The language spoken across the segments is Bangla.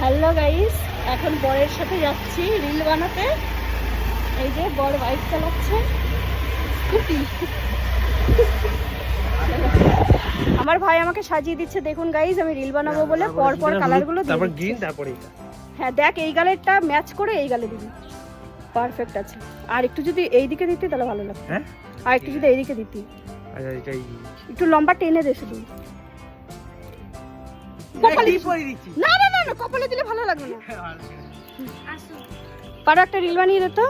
হ্যালো গাইস এখন বরের সাথে যাচ্ছি রিল বানাতে। এই যে বর বাইক চালাচ্ছে। স্কুটি। আমার ভাই আমাকে সাজিয়ে দিচ্ছে দেখুন গাইস আমি রিল বানাবো বলে পর পর কালারগুলো তারপর গ্রিন তারপরে এটা হ্যাঁ দেখ এই গালেরটা ম্যাচ করে এই গালে দিবি। পারফেক্ট আছে। আর একটু যদি এই দিকে দিতি তাহলে ভালো লাগতো। হ্যাঁ? আর একটু যদি এইদিকে দিতি। আচ্ছা এটাই একটু লম্বা টেনে দে শুধু। কপালে পরে দিচ্ছি না না না কপালে দিলে ভালো লাগবে না পারো একটা রিল বানিয়ে দে তো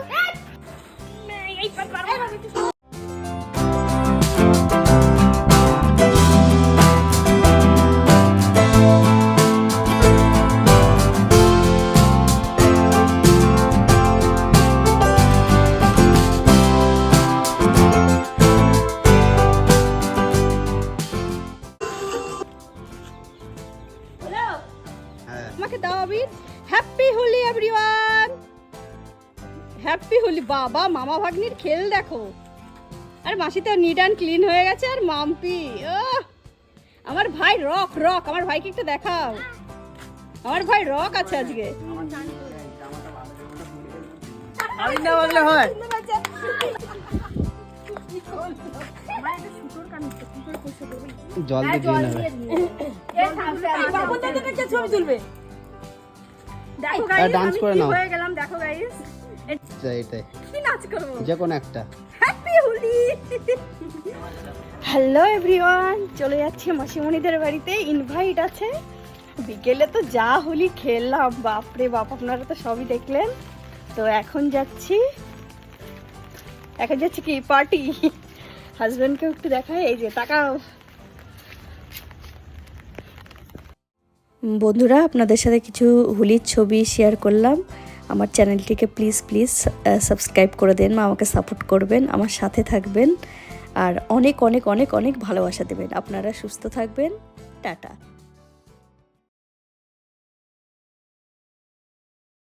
আমাকে দাও আবির। Happy Holi everyone happy Holi বাবা মামা ভাগ্নির খেল দেখো। আর মাসি তো নিট অ্যান্ড ক্লিন হয়ে গেছে আর মাম্পি ও আমার ভাই রক রক আমার ভাইকে একটু দেখাও। আমার ভাই রক আছে আজকে। হয়। জল দিয়ে দিয়ে ছবি তুলবে। দেখো গাইস dance করে নাও। হয়ে গেলাম দেখো গাইস এটাই। কি নাচ করব? যে কোনো একটা। হ্যাপি হোলি হ্যালো এভরিওয়ান চলে যাচ্ছি মাসিমণিদের বাড়িতে। ইনভাইট আছে। বিকেলে তো যা হোলি খেললাম বাপরে বাপ আপনারা তো সবই দেখলেন। তো এখন যাচ্ছি। এখন যাচ্ছি কি পার্টি হাজব্যান্ডকেও একটু দেখায় এই যে তাকাও। বন্ধুরা, আপনাদের সাথে কিছু হুলির ছবি শেয়ার করলাম। আমার চ্যানেলটিকে প্লিজ প্লিজ সাবস্ক্রাইব করে দেন বা আমাকে সাপোর্ট করবেন, আমার সাথে থাকবেন। আর অনেক অনেক অনেক অনেক ভালোবাসা দেবেন। আপনারা সুস্থ থাকবেন। টাটা।